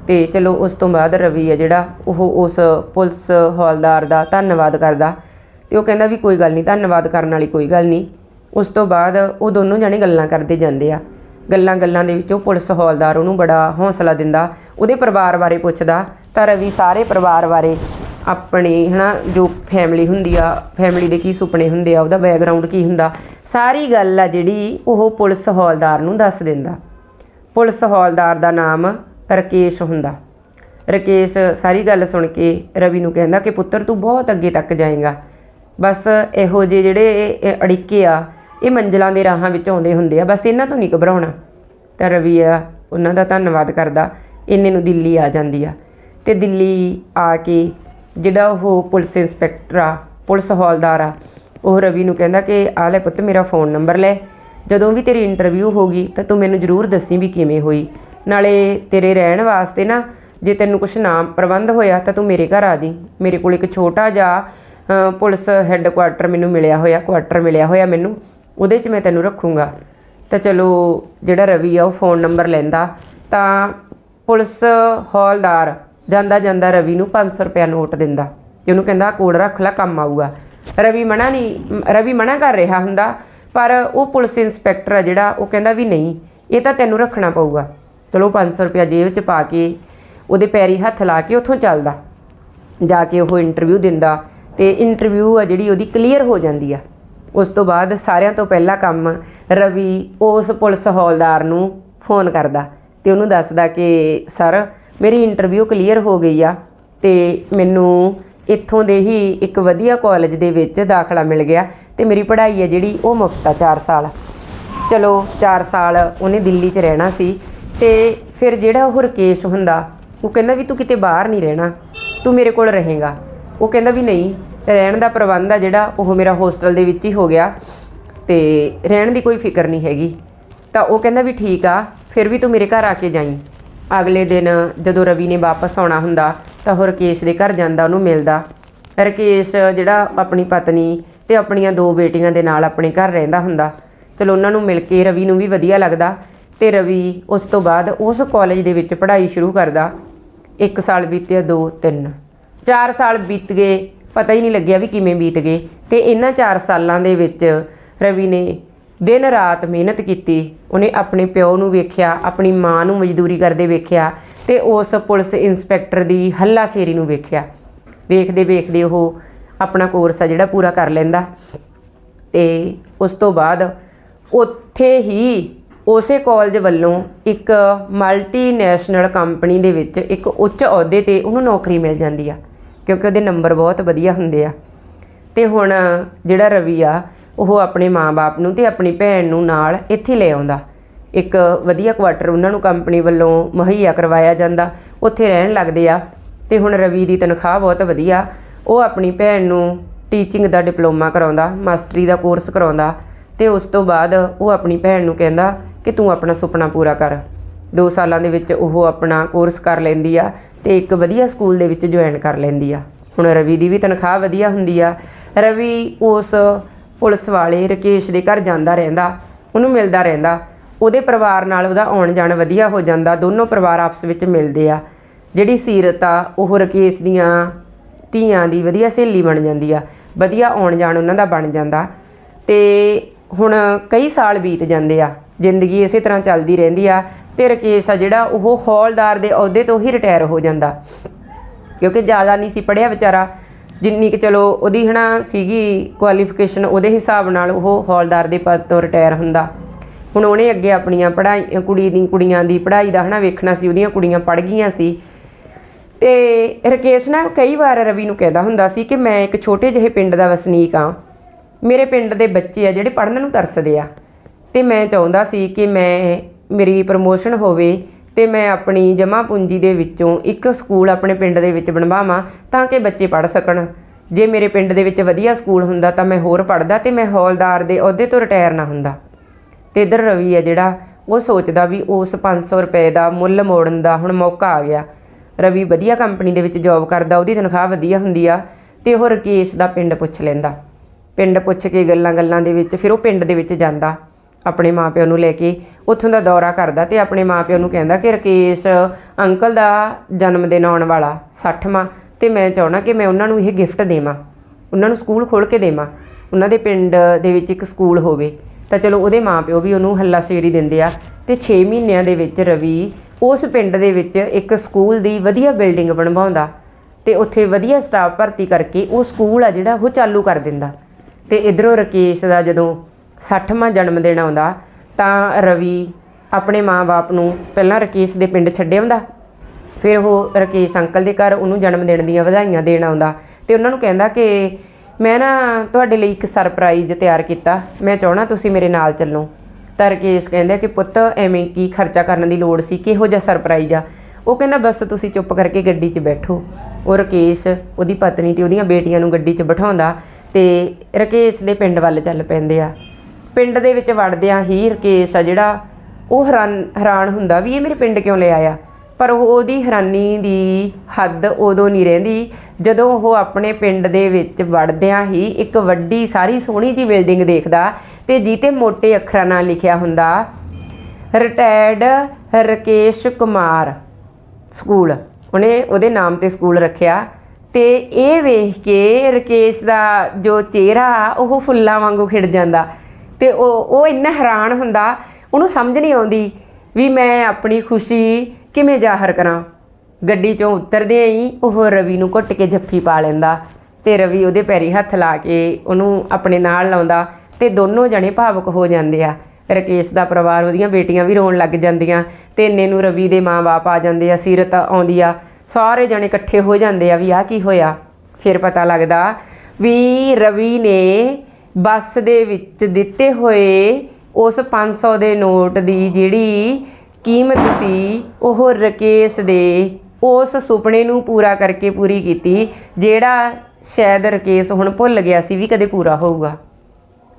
ਤੇ ਚਲੋ ਉਸ ਤੋਂ ਬਾਅਦ ਰਵੀ ਆ ਜਿਹੜਾ, ਉਹ ਉਸ ਪੁਲਿਸ ਹੌਲਦਾਰ ਦਾ ਧੰਨਵਾਦ ਕਰਦਾ। ਤੇ ਉਹ ਕਹਿੰਦਾ ਵੀ ਕੋਈ ਗੱਲ ਨਹੀਂ, ਧੰਨਵਾਦ ਕਰਨ ਵਾਲੀ ਕੋਈ ਗੱਲ ਨਹੀਂ। ਉਸ ਤੋਂ ਬਾਅਦ ਉਹ ਦੋਨੋਂ ਜਣੇ ਗੱਲਾਂ ਕਰਦੇ ਜਾਂਦੇ ਆ। ਗੱਲਾਂ ਗੱਲਾਂ ਦੇ ਵਿੱਚ ਉਹ ਪੁਲਿਸ ਹੌਲਦਾਰ ਉਹਨੂੰ ਬੜਾ ਹੌਸਲਾ ਦਿੰਦਾ, ਉਹਦੇ ਪਰਿਵਾਰ ਬਾਰੇ ਪੁੱਛਦਾ, ਤਾਂ ਰਵੀ, ਸਾਰੇ ਪਰਿਵਾਰ ਬਾਰੇ ਆਪਣੀ, ਹਨਾ, ਜੋ ਫੈਮਿਲੀ ਹੁੰਦੀ ਆ ਫੈਮਿਲੀ ਦੇ ਕੀ ਸੁਪਨੇ ਹੁੰਦੇ ਆ, ਉਹਦਾ ਬੈਕਗ੍ਰਾਉਂਡ ਕੀ ਹੁੰਦਾ? ਸਾਰੀ ਗੱਲ ਆ ਜਿਹੜੀ ਉਹ ਪੁਲਿਸ ਹੌਲਦਾਰ ਨੂੰ ਦੱਸ ਦਿੰਦਾ। ਪੁਲਿਸ ਹੌਲਦਾਰ ਦਾ ਨਾਮ ਰਕੇਸ਼ ਹੁੰਦਾ। ਰਕੇਸ਼ ਸਾਰੀ ਗੱਲ ਸੁਣ ਕੇ ਰਵੀ ਨੂੰ ਕਹਿੰਦਾ ਕਿ ਪੁੱਤਰ ਤੂੰ ਬਹੁਤ ਅੱਗੇ ਤੱਕ ਜਾਏਗਾ। ਬਸ ਇਹੋ ਜਿਹੇ ਜਿਹੜੇ ਅੜਿੱਕੇ ਆ, ਇਹ ਮੰਜ਼ਲਾਂ ਦੇ ਰਾਹਾਂ ਵਿੱਚ ਆਉਂਦੇ ਹੁੰਦੇ ਆ। ਬਸ ਇਹਨਾਂ ਤੋਂ ਨਹੀਂ ਘਬਰਾਉਣਾ। ਤਾਂ ਰਵੀ ਆ, ਉਹਨਾਂ ਦਾ ਧੰਨਵਾਦ ਕਰਦਾ। ਇੰਨੇ ਨੂੰ ਦਿੱਲੀ ਆ ਜਾਂਦੀ ਆ। ਤੇ ਦਿੱਲੀ ਆ ਕੇ ਜਿਹੜਾ ਉਹ ਪੁਲਿਸ ਇੰਸਪੈਕਟਰ ਆ, ਪੁਲਿਸ ਹੌਲਦਾਰ ਆ, ਉਹ ਰਵੀ ਨੂੰ ਕਹਿੰਦਾ ਕਿ ਆ ਲੈ ਪੁੱਤ, ਮੇਰਾ ਫੋਨ ਨੰਬਰ ਲੈ। ਜਦੋਂ ਵੀ ਤੇਰੀ ਇੰਟਰਵਿਊ ਹੋਗੀ ਤਾਂ ਤੂੰ ਮੈਨੂੰ ਜ਼ਰੂਰ ਦੱਸੀ ਵੀ ਕਿਵੇਂ ਹੋਈ। ਨਾਲੇ ਤੇਰੇ ਰਹਿਣ ਵਾਸਤੇ ਨਾ, ਜੇ ਤੈਨੂੰ ਕੁਝ ਨਾ ਪ੍ਰਬੰਧ ਹੋਇਆ, ਤਾਂ ਤੂੰ ਮੇਰੇ ਘਰ ਆ ਦੀ ਮੇਰੇ ਕੋਲ ਇੱਕ ਛੋਟਾ ਜਿਹਾ ਅ, ਪੁਲਿਸ ਹੈੱਡਕੁਆਟਰ ਮੈਨੂੰ ਮਿਲਿਆ ਹੋਇਆ ਕੁਆਟਰ ਮਿਲਿਆ ਹੋਇਆ ਮੈਨੂੰ ਉਹਦੇ 'ਚ ਮੈਂ ਤੈਨੂੰ ਰੱਖੂੰਗਾ। ਤਾਂ ਚਲੋ ਜਿਹੜਾ ਰਵੀ ਆ ਉਹ ਫੋਨ ਨੰਬਰ ਲੈਂਦਾ। ਤਾਂ ਪੁਲਿਸ ਹੌਲਦਾਰ ਜਾਂਦਾ ਜਾਂਦਾ ਰਵੀ ਨੂੰ 500 ਰੁਪਇਆ ਨੋਟ ਦਿੰਦਾ। ਤੇ ਉਹਨੂੰ ਕਹਿੰਦਾ ਆਹ ਕੋਲ ਰੱਖ ਲੈ ਕੰਮ ਆਊਗਾ। ਰਵੀ ਮਨਾ ਨਹੀਂ ਰਵੀ ਮਨਾ ਕਰ ਰਿਹਾ ਹੁੰਦਾ ਪਰ ਉਹ ਪੁਲਿਸ ਇੰਸਪੈਕਟਰ ਆ ਜਿਹੜਾ ਉਹ ਕਹਿੰਦਾ ਵੀ ਨਹੀਂ ਇਹ ਤਾਂ ਤੈਨੂੰ ਰੱਖਣਾ ਪਊਗਾ। ਚਲੋ 500 ਰੁਪਇਆ ਜੇਬ 'ਚ ਪਾ ਕੇ ਉਹਦੇ ਪੈਰੀ ਹੱਥ ਲਾ ਕੇ ਉੱਥੋਂ ਚੱਲਦਾ। ਜਾ ਕੇ ਉਹ ਇੰਟਰਵਿਊ ਦਿੰਦਾ। ਤੇ ਇੰਟਰਵਿਊ ਆ ਜਿਹੜੀ ਉਹਦੀ ਕਲੀਅਰ ਹੋ ਜਾਂਦੀ ਆ। ਉਸ ਤੋਂ ਬਾਅਦ ਸਾਰਿਆਂ ਤੋਂ ਪਹਿਲਾ ਕੰਮ ਰਵੀ ਉਸ ਪੁਲਿਸ ਹੌਲਦਾਰ ਨੂੰ ਫੋਨ ਕਰਦਾ ਤੇ ਉਹਨੂੰ ਦੱਸਦਾ ਕਿ, ਸਰ, ਮੇਰੀ ਇੰਟਰਵਿਊ ਕਲੀਅਰ ਹੋ ਗਈ ਆ ਤੇ ਮੈਨੂੰ ਇੱਥੋਂ ਦੇ ਹੀ ਇੱਕ ਵਧੀਆ ਕਾਲਜ ਦੇ ਵਿੱਚ ਦਾਖਲਾ ਮਿਲ ਗਿਆ ਤੇ ਮੇਰੀ ਪੜ੍ਹਾਈ ਹੈ ਜਿਹੜੀ ਉਹ ਮੁਫਤ ਆ 4 ਸਾਲ। ਚਲੋ 4 ਸਾਲ ਉਹਨੇ ਦਿੱਲੀ 'ਚ ਰਹਿਣਾ ਸੀ ਤੇ ਫਿਰ ਜਿਹੜਾ ਉਹ ਰਕੇਸ਼ ਹੁੰਦਾ, ਉਹ ਕਹਿੰਦਾ ਵੀ ਤੂੰ ਕਿਤੇ ਬਾਹਰ ਨਹੀਂ ਰਹਿਣਾ, ਤੂੰ ਮੇਰੇ ਕੋਲ ਰਹੇਗਾ। ਉਹ ਕਹਿੰਦਾ ਵੀ ਨਹੀਂ, ਰਹਿਣ ਦਾ ਪ੍ਰਬੰਧ ਆ ਜਿਹੜਾ, ਉਹ ਮੇਰਾ ਹੋਸਟਲ ਦੇ ਵਿੱਚ ਹੀ ਹੋ ਗਿਆ ਤੇ ਰਹਿਣ ਦੀ ਕੋਈ ਫਿਕਰ ਨਹੀਂ ਹੈਗੀ। ਤਾਂ ਉਹ ਕਹਿੰਦਾ ਵੀ ਠੀਕ ਆ, ਫਿਰ ਵੀ ਤੂੰ ਮੇਰੇ ਘਰ ਆ ਕੇ ਜਾਈਂ। ਅਗਲੇ ਦਿਨ ਜਦੋਂ ਰਵੀ ਨੇ ਵਾਪਸ ਆਉਣਾ ਹੁੰਦਾ, ਤਾਂ ਉਹ ਰਕੇਸ਼ ਦੇ ਘਰ ਜਾਂਦਾ, ਉਹਨੂੰ ਮਿਲਦਾ। ਰਕੇਸ਼ ਜਿਹੜਾ ਆਪਣੀ ਪਤਨੀ ਤੇ ਆਪਣੀਆਂ ਦੋ ਬੇਟੀਆਂ ਦੇ ਨਾਲ ਆਪਣੇ ਘਰ ਰਹਿੰਦਾ ਹੁੰਦਾ। ਚਲੋ ਉਹਨਾਂ ਨੂੰ ਮਿਲ ਕੇ ਰਵੀ ਨੂੰ ਵੀ ਵਧੀਆ ਲੱਗਦਾ ਤੇ ਰਵੀ ਉਸ ਤੋਂ ਬਾਅਦ ਉਸ ਕਾਲਜ ਦੇ ਵਿੱਚ ਪੜ੍ਹਾਈ ਸ਼ੁਰੂ ਕਰਦਾ। ਇੱਕ ਸਾਲ ਬੀਤਿਆ, ਦੋ, ਤਿੰਨ। ਚਾਰ ਸਾਲ ਬੀਤ ਗਏ, ਪਤਾ ਹੀ ਨਹੀਂ ਲੱਗਿਆ ਵੀ ਕਿਵੇਂ ਬੀਤ ਗਏ। ਤੇ ਇਹਨਾਂ ਚਾਰ ਸਾਲਾਂ ਦੇ ਵਿੱਚ ਰਵੀ ਨੇ ਦਿਨ ਰਾਤ ਮਿਹਨਤ ਕੀਤੀ, ਉਹਨੇ ਆਪਣੇ ਪਿਓ ਨੂੰ ਵੇਖਿਆ, ਆਪਣੀ ਮਾਂ ਨੂੰ ਮਜ਼ਦੂਰੀ ਕਰਦੇ ਵੇਖਿਆ ਤੇ ਉਸ ਪੁਲਿਸ ਇੰਸਪੈਕਟਰ ਦੀ ਹੱਲਾਸ਼ੇਰੀ ਨੂੰ ਵੇਖਿਆ। ਵੇਖਦੇ ਵੇਖਦੇ ਉਹ ਆਪਣਾ ਕੋਰਸ ਆ ਜਿਹੜਾ ਪੂਰਾ ਕਰ ਲੈਂਦਾ ਤੇ ਉਸ ਤੋਂ ਬਾਅਦ ਉੱਥੇ ਹੀ ਉਸੇ ਕਾਲਜ ਵੱਲੋਂ ਇੱਕ ਮਲਟੀਨੈਸ਼ਨਲ ਕੰਪਨੀ ਦੇ ਵਿੱਚ ਇੱਕ ਉੱਚ ਅਹੁਦੇ ਤੇ ਉਹਨੂੰ ਨੌਕਰੀ ਮਿਲ ਜਾਂਦੀ ਆ। ਕਿਉਂਕਿ ਉਹਦੇ ਨੰਬਰ ਬਹੁਤ ਵਧੀਆ ਹੁੰਦੇ ਆ। ਤੇ ਹੁਣ ਜਿਹੜਾ ਰਵੀ ਆ, ਉਹ ਆਪਣੇ ਮਾਪੇ ਨੂੰ ਤੇ ਆਪਣੀ ਭੈਣ ਨੂੰ ਨਾਲ ਇੱਥੇ ਲੈ ਆਉਂਦਾ। ਇੱਕ ਵਧੀਆ ਕੁਆਟਰ ਉਹਨਾਂ ਨੂੰ ਕੰਪਨੀ ਵੱਲੋਂ ਮੁਹੱਈਆ ਕਰਵਾਇਆ ਜਾਂਦਾ। ਉੱਥੇ ਰਹਿਣ ਲੱਗਦੇ ਆ। ਤੇ ਹੁਣ ਰਵੀ ਦੀ ਤਨਖਾਹ ਬਹੁਤ ਵਧੀਆ। ਉਹ ਆਪਣੀ ਭੈਣ ਨੂੰ ਟੀਚਿੰਗ ਦਾ ਡਿਪਲੋਮਾ ਕਰਾਉਂਦਾ, ਮਾਸਟਰੀ ਦਾ ਕੋਰਸ ਕਰਾਉਂਦਾ। ਤੇ ਉਸ ਤੋਂ ਬਾਅਦ ਉਹ ਆਪਣੀ ਭੈਣ ਨੂੰ ਕਹਿੰਦਾ ਕਿ ਤੂੰ ਆਪਣਾ ਸੁਪਨਾ ਪੂਰਾ ਕਰ। 2 ਸਾਲਾਂ ਦੇ ਵਿੱਚ ਉਹ ਆਪਣਾ ਕੋਰਸ ਕਰ ਲੈਂਦੀ ਆ। ਤੇ ਇੱਕ ਵਧੀਆ ਸਕੂਲ ਦੇ ਵਿੱਚ ਜੁਆਇਨ ਕਰ ਲੈਂਦੀ ਆ। ਹੁਣ ਰਵੀ ਦੀ ਵੀ ਤਨਖਾਹ ਵਧੀਆ ਹੁੰਦੀ ਆ। ਰਵੀ ਉਸ ਪੁਲਿਸ ਵਾਲੇ ਰਕੇਸ਼ ਦੇ ਘਰ ਜਾਂਦਾ ਰਹਿੰਦਾ, ਉਹਨੂੰ ਮਿਲਦਾ ਰਹਿੰਦਾ। ਉਹਦੇ ਪਰਿਵਾਰ ਨਾਲ ਉਹਦਾ ਆਉਣ ਜਾਣ ਵਧੀਆ ਹੋ ਜਾਂਦਾ। ਦੋਨੋਂ ਪਰਿਵਾਰ ਆਪਸ ਵਿੱਚ ਮਿਲਦੇ ਆ। ਜਿਹੜੀ ਸੀਰਤ ਆ, ਉਹ ਰਕੇਸ਼ ਦੀਆਂ ਧੀਆਂ ਦੀ ਵਧੀਆ ਸਹੇਲੀ ਬਣ ਜਾਂਦੀ ਆ। ਵਧੀਆ ਆਉਣ ਜਾਣ ਉਹਨਾਂ ਦਾ ਬਣ ਜਾਂਦਾ। ਤੇ ਹੁਣ ਕਈ ਸਾਲ ਬੀਤ ਜਾਂਦੇ ਆ, ਜ਼ਿੰਦਗੀ ਇਸੇ ਤਰ੍ਹਾਂ ਚੱਲਦੀ ਰਹਿੰਦੀ ਆ ਤੇ ਰਕੇਸ਼ ਆ ਜਿਹੜਾ ਉਹ ਹੌਲਦਾਰ ਦੇ ਅਹੁਦੇ ਤੋਂ ਹੀ ਰਿਟਾਇਰ ਹੋ ਜਾਂਦਾ। ਕਿਉਂਕਿ ਜ਼ਿਆਦਾ ਨਹੀਂ ਸੀ ਪੜਿਆ ਵਿਚਾਰਾ, ਜਿੰਨੀ ਕਿ ਚਲੋ ਉਹਦੀ ਹਨਾ ਸੀਗੀ ਕੁਆਲੀਫਿਕੇਸ਼ਨ ਉਹਦੇ ਹਿਸਾਬ ਨਾਲ ਉਹ ਹੌਲਦਾਰ ਦੇ ਪਦ ਤੋਂ ਰਿਟਾਇਰ ਹੁੰਦਾ। ਹੁਣ ਉਹਨੇ ਅੱਗੇ ਆਪਣੀਆਂ ਪੜ੍ਹਾਈ, ਕੁੜੀ ਦੀ, ਕੁੜੀਆਂ ਦੀ ਪੜ੍ਹਾਈ ਦਾ ਹਨਾ ਵੇਖਣਾ ਸੀ, ਉਹਦੀਆਂ ਕੁੜੀਆਂ ਪੜ੍ਹ ਗਈਆਂ ਸੀ। ਤੇ ਰਕੇਸ਼ ਨਾ ਕਈ ਵਾਰ ਰਵੀ ਨੂੰ ਕਹਿੰਦਾ ਹੁੰਦਾ ਸੀ ਕਿ ਮੈਂ ਇੱਕ ਛੋਟੇ ਜਿਹੇ ਪਿੰਡ ਦਾ ਵਸਨੀਕ ਆ। ਮੇਰੇ ਪਿੰਡ ਦੇ ਬੱਚੇ ਆ ਜਿਹੜੇ ਪੜ੍ਹਨ ਨੂੰ ਤਰਸਦੇ ਆ। ਤੇ ਮੈਂ ਚਾਹੁੰਦਾ ਸੀ ਕਿ ਮੈਂ ਮੇਰੀ ਪ੍ਰਮੋਸ਼ਨ ਹੋਵੇ ਤੇ ਮੈਂ ਆਪਣੀ ਜਮ੍ਹਾਂ ਪੂੰਜੀ ਦੇ ਵਿੱਚੋਂ ਇੱਕ ਸਕੂਲ ਆਪਣੇ ਪਿੰਡ ਦੇ ਵਿੱਚ ਬਣਵਾਵਾਂ ਤਾਂ ਕਿ ਬੱਚੇ ਪੜ੍ਹ ਸਕਣ। ਜੇ ਮੇਰੇ ਪਿੰਡ ਦੇ ਵਿੱਚ ਵਧੀਆ ਸਕੂਲ ਹੁੰਦਾ ਤਾਂ ਮੈਂ ਹੋਰ ਪੜ੍ਹਦਾ ਤੇ ਮੈਂ ਹੌਲਦਾਰ ਦੇ ਅਹੁਦੇ ਤੋਂ ਰਿਟਾਇਰ ਨਾ ਹੁੰਦਾ। ਤੇ ਇਧਰ ਰਵੀ ਆ ਜਿਹੜਾ, ਉਹ ਸੋਚਦਾ ਵੀ ਉਸ 500 ਰੁਪਏ ਦਾ ਮੁੱਲ ਮੋੜਨ ਦਾ ਹੁਣ ਮੌਕਾ ਆ ਗਿਆ। ਰਵੀ ਵਧੀਆ ਕੰਪਨੀ ਦੇ ਵਿੱਚ ਜੌਬ ਕਰਦਾ, ਉਹਦੀ ਤਨਖਾਹ ਵਧੀਆ ਹੁੰਦੀ ਆ ਤੇ ਉਹ ਰਕੇਸ਼ ਦਾ ਪਿੰਡ ਪੁੱਛ ਲੈਂਦਾ। ਪਿੰਡ ਪੁੱਛ ਕੇ ਗੱਲਾਂ ਗੱਲਾਂ ਦੇ ਵਿੱਚ, ਫਿਰ ਉਹ ਪਿੰਡ ਦੇ ਵਿੱਚ ਜਾਂਦਾ, ਆਪਣੇ ਮਾਪਿਓ ਨੂੰ ਲੈ ਕੇ। ਉੱਥੋਂ ਦਾ ਦੌਰਾ ਕਰਦਾ ਤੇ ਆਪਣੇ ਮਾਪਿਓ ਨੂੰ ਕਹਿੰਦਾ ਕਿ ਰਕੇਸ਼, ਅੰਕਲ ਦਾ ਜਨਮ ਦਿਨ ਆਉਣ ਵਾਲਾ 60ਵਾਂ ਤੇ ਮੈਂ ਚਾਹਣਾ ਕਿ ਮੈਂ ਉਹਨਾਂ ਨੂੰ ਇਹ ਗਿਫਟ ਦੇਵਾਂ, ਉਹਨਾਂ ਨੂੰ ਸਕੂਲ ਖੋਲ ਕੇ ਦੇਵਾਂ, ਉਹਨਾਂ ਦੇ ਪਿੰਡ ਦੇ ਵਿੱਚ ਇੱਕ ਸਕੂਲ ਹੋਵੇ। ਤਾਂ ਚਲੋ ਉਹਦੇ ਮਾਪਿਓ ਵੀ ਉਹਨੂੰ ਹੱਲਾ ਸ਼ੇਰੀ ਦਿੰਦੇ ਆ ਤੇ 6 ਮਹੀਨਿਆਂ ਦੇ ਵਿੱਚ ਰਵੀ ਉਸ ਪਿੰਡ ਦੇ ਵਿੱਚ ਇੱਕ ਸਕੂਲ ਦੀ ਵਧੀਆ ਬਿਲਡਿੰਗ ਬਣਵਾਉਂਦਾ ਤੇ ਉੱਥੇ ਵਧੀਆ ਸਟਾਫ ਭਰਤੀ ਕਰਕੇ ਉਹ ਸਕੂਲ ਆ ਜਿਹੜਾ ਉਹ ਚਾਲੂ ਕਰ ਦਿੰਦਾ। ਤੇ ਇਧਰੋਂ ਰਕੇਸ਼ ਦਾ ਜਦੋਂ 60ਵਾਂ ਜਨਮ ਦਿਨ ਆਉਂਦਾ, ਤਾਂ ਰਵੀ ਆਪਣੇ ਮਾਂ-ਬਾਪ ਨੂੰ ਪਹਿਲਾਂ ਰਕੇਸ਼ ਦੇ ਪਿੰਡ ਛੱਡ ਆਉਂਦਾ। ਫਿਰ ਉਹ ਰਕੇਸ਼ ਅੰਕਲ ਦੇ ਘਰ ਉਹਨੂੰ ਜਨਮ ਦਿਨ ਦੀਆਂ ਵਧਾਈਆਂ ਦੇਣ ਆਉਂਦਾ ਤੇ ਉਹਨਾਂ ਨੂੰ ਕਹਿੰਦਾ ਕਿ ਮੈਂ ਨਾ ਤੁਹਾਡੇ ਲਈ ਇੱਕ ਸਰਪ੍ਰਾਈਜ਼ ਤਿਆਰ ਕੀਤਾ, ਮੈਂ ਚਾਹਣਾ ਤੁਸੀਂ ਮੇਰੇ ਨਾਲ ਚੱਲੋ। ਤਾਂ ਰਕੇਸ਼ ਕਹਿੰਦਾ ਕਿ ਪੁੱਤ, ਐਵੇਂ ਕੀ ਖਰਚਾ ਕਰਨ ਦੀ ਲੋੜ ਸੀ, ਕਿਹੋ ਜਿਹਾ ਸਰਪ੍ਰਾਈਜ਼ ਆ? ਉਹ ਕਹਿੰਦਾ, ਬਸ ਤੁਸੀਂ ਚੁੱਪ ਕਰਕੇ ਗੱਡੀ 'ਚ ਬੈਠੋ। ਉਹ ਰਕੇਸ਼ ਉਹਦੀ ਪਤਨੀ ਤੇ ਉਹਦੀਆਂ ਬੇਟੀਆਂ ਨੂੰ ਗੱਡੀ 'ਚ ਬਿਠਾਉਂਦਾ ਤੇ ਰਕੇਸ਼ ਦੇ ਪਿੰਡ ਵੱਲ ਚੱਲ ਪੈਂਦੇ ਆ। ਪਿੰਡ ਦੇ ਵਿੱਚ ਵੜਦਿਆਂ ਹੀ ਰਕੇਸ਼ ਆ ਜਿਹੜਾ, ਉਹ ਹੈਰਾਨ ਹੈਰਾਨ ਹੁੰਦਾ ਵੀ ਇਹ ਮੇਰੇ ਪਿੰਡ ਕਿਉਂ ਲੈ ਆਇਆ? ਪਰ ਉਹ ਉਹਦੀ ਹੈਰਾਨੀ ਦੀ ਹੱਦ ਉਦੋਂ ਨਹੀਂ ਰਹਿੰਦੀ, ਜਦੋਂ ਉਹ ਆਪਣੇ ਪਿੰਡ ਦੇ ਵਿੱਚ ਵੜਦਿਆਂ ਹੀ ਇੱਕ ਵੱਡੀ, ਸਾਰੀ ਸੋਹਣੀ ਜੀ ਬਿਲਡਿੰਗ ਦੇਖਦਾ ਤੇ ਜਿਹਤੇ ਮੋٹے ਅੱਖਰਾਂ ਨਾਲ ਲਿਖਿਆ ਹੁੰਦਾ, ਰਿਟਾਇਰਡ ਰਕੇਸ਼ ਕੁਮਾਰ ਸਕੂਲ। ਉਹਨੇ ਉਹਦੇ ਨਾਮ ਤੇ ਸਕੂਲ ਰੱਖਿਆ। ਤੇ ਇਹ ਵੇਖ ਕੇ ਰਕੇਸ਼ ਦਾ ਜੋ ਚਿਹਰਾ ਉਹ ਫੁੱਲਾਂ ਵਾਂਗੂ ਖਿੜ ਜਾਂਦਾ ਤੇ ਉਹ ਉਹ ਇੰਨਾ ਹੈਰਾਨ ਹੁੰਦਾ, ਉਹਨੂੰ ਸਮਝ ਨਹੀਂ ਆਉਂਦੀ ਵੀ ਮੈਂ ਆਪਣੀ ਖੁਸ਼ੀ ਕਿਵੇਂ ਜ਼ਾਹਰ ਕਰਾਂ। ਗੱਡੀ ਚੋਂ ਉਤਰਦੇ ਹੀ ਉਹ ਰਵੀ ਨੂੰ ਘੁੱਟ ਕੇ ਜੱਫੀ ਪਾ ਲੈਂਦਾ ਤੇ ਰਵੀ ਉਹਦੇ ਪੈਰੀ ਹੱਥ ਲਾ ਕੇ ਉਹਨੂੰ ਆਪਣੇ ਨਾਲ ਲਾਉਂਦਾ ਤੇ ਦੋਨੋਂ ਜਣੇ ਭਾਵੁਕ ਹੋ ਜਾਂਦੇ ਆ। ਰਕੇਸ਼ ਦਾ ਪਰਿਵਾਰ ਉਹਦੀਆਂ ਬੇਟੀਆਂ ਵੀ ਰੋਣ ਲੱਗ ਜਾਂਦੀਆਂ ਤੇ ਇੰਨੇ ਨੂੰ ਰਵੀ ਦੇ ਮਾਂ-ਬਾਪ ਆ ਜਾਂਦੇ ਆ, ਸੀਰਤ ਆਉਂਦੀ ਆ। ਸਾਰੇ ਜਣੇ ਇਕੱਠੇ ਹੋ ਜਾਂਦੇ ਆ ਵੀ ਆ ਕੀ ਹੋਇਆ? ਫਿਰ ਪਤਾ ਲੱਗਦਾ ਵੀ ਰਵੀ ਨੇ ਬੱਸ ਦੇ ਵਿੱਚ ਦਿੱਤੇ ਹੋਏ ਉਸ 500 ਦੇ ਨੋਟ ਦੀ ਜਿਹੜੀ ਕੀਮਤ ਸੀ, ਉਹ ਰਕੇਸ਼ ਦੇ ਉਸ ਸੁਪਨੇ ਨੂੰ ਪੂਰਾ ਕਰਕੇ ਪੂਰੀ ਕੀਤੀ, ਜਿਹੜਾ ਸ਼ਾਇਦ ਰਕੇਸ਼ ਹੁਣ ਭੁੱਲ ਗਿਆ ਸੀ ਵੀ ਕਦੇ ਪੂਰਾ ਹੋਊਗਾ।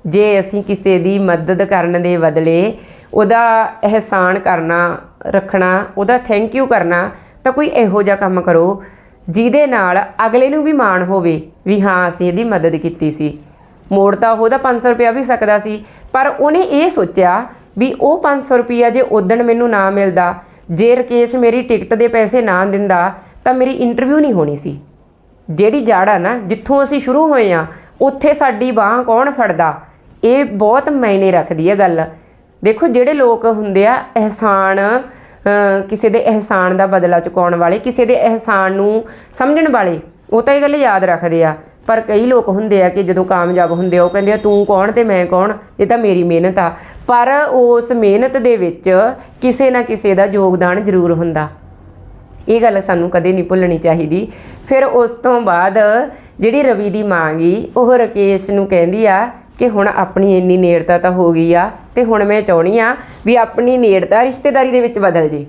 ਜੇ ਅਸੀਂ ਕਿਸੇ ਦੀ ਮਦਦ ਕਰਨ ਦੇ ਬਦਲੇ ਉਹਦਾ ਅਹਿਸਾਨ ਕਰਨਾ, ਰੱਖਣਾ, ਉਹਦਾ ਥੈਂਕ ਯੂ ਕਰਨਾ ਤਾਂ ਕੋਈ ਇਹੋ ਜਿਹਾ ਕੰਮ ਕਰੋ ਜਿਹਦੇ ਨਾਲ ਅਗਲੇ ਨੂੰ ਵੀ ਮਾਣ ਹੋਵੇ ਵੀ ਹਾਂ, ਅਸੀਂ ਇਹਦੀ ਮਦਦ ਕੀਤੀ ਸੀ। ਮੋੜ ਤਾਂ ਉਹਦਾ 500 ਰੁਪਇਆ ਵੀ ਸਕਦਾ ਸੀ, ਪਰ ਉਹਨੇ ਇਹ ਸੋਚਿਆ ਵੀ ਉਹ 500 ਰੁਪਇਆ ਜੇ ਉਦਣ ਮੈਨੂੰ ਨਾ ਮਿਲਦਾ, ਜੇ ਰਕੇਸ਼ ਮੇਰੀ ਟਿਕਟ ਦੇ ਪੈਸੇ ਨਾ ਦਿੰਦਾ, ਤਾਂ ਮੇਰੀ ਇੰਟਰਵਿਊ ਨਹੀਂ ਹੋਣੀ ਸੀ। ਜਿਹੜੀ ਜੜ ਆ ਨਾ, ਜਿੱਥੋਂ ਅਸੀਂ ਸ਼ੁਰੂ ਹੋਏ ਆ ਉੱਥੇ ਸਾਡੀ ਬਾਹ ਕੌਣ ਫੜਦਾ? ਇਹ ਬਹੁਤ ਮਾਇਨੇ ਰੱਖਦੀ ਹੈ ਗੱਲ। ਦੇਖੋ ਜਿਹੜੇ ਲੋਕ ਹੁੰਦੇ ਆ ਅਹਿਸਾਨ ਕਿਸੇ ਦੇ ਅਹਿਸਾਨ ਦਾ ਬਦਲਾ ਚੁਕਾਉਣ ਵਾਲੇ, ਕਿਸੇ ਦੇ ਅਹਿਸਾਨ ਨੂੰ ਸਮਝਣ ਵਾਲੇ, ਉਹ ਤਾਂ ਇਹ ਗੱਲ ਯਾਦ ਰੱਖਦੇ ਆ। ਪਰ ਕਈ ਲੋਕ ਹੁੰਦੇ ਆ ਕਿ ਜਦੋਂ ਕਾਮਯਾਬ ਹੁੰਦੇ ਆ, ਉਹ ਕਹਿੰਦੇ ਆ, ਤੂੰ ਕੌਣ ਤੇ ਮੈਂ ਕੌਣ? ਇਹ ਤਾਂ ਮੇਰੀ ਮਿਹਨਤ ਆ। ਪਰ ਉਸ ਮਿਹਨਤ ਦੇ ਵਿੱਚ ਕਿਸੇ ਨਾ ਕਿਸੇ ਦਾ ਯੋਗਦਾਨ ਜ਼ਰੂਰ ਹੁੰਦਾ। ਇਹ ਗੱਲ ਸਾਨੂੰ ਕਦੇ ਨਹੀਂ ਭੁੱਲਣੀ ਚਾਹੀਦੀ। ਫਿਰ ਉਸ ਤੋਂ ਬਾਅਦ ਜਿਹੜੀ ਰਵੀ ਦੀ ਮਾਂ ਗਈ ਉਹ ਰਕੇਸ਼ ਨੂੰ ਕਹਿੰਦੀ ਆ ਕਿ ਹੁਣ ਆਪਣੀ ਇੰਨੀ ਨੇੜਤਾ ਤਾਂ ਹੋ ਗਈ ਆ ਤੇ ਹੁਣ ਮੈਂ ਚਾਹਣੀ ਆ ਵੀ ਆਪਣੀ ਨੇੜਤਾ ਰਿਸ਼ਤੇਦਾਰੀ ਦੇ ਵਿੱਚ ਬਦਲ ਜੇ।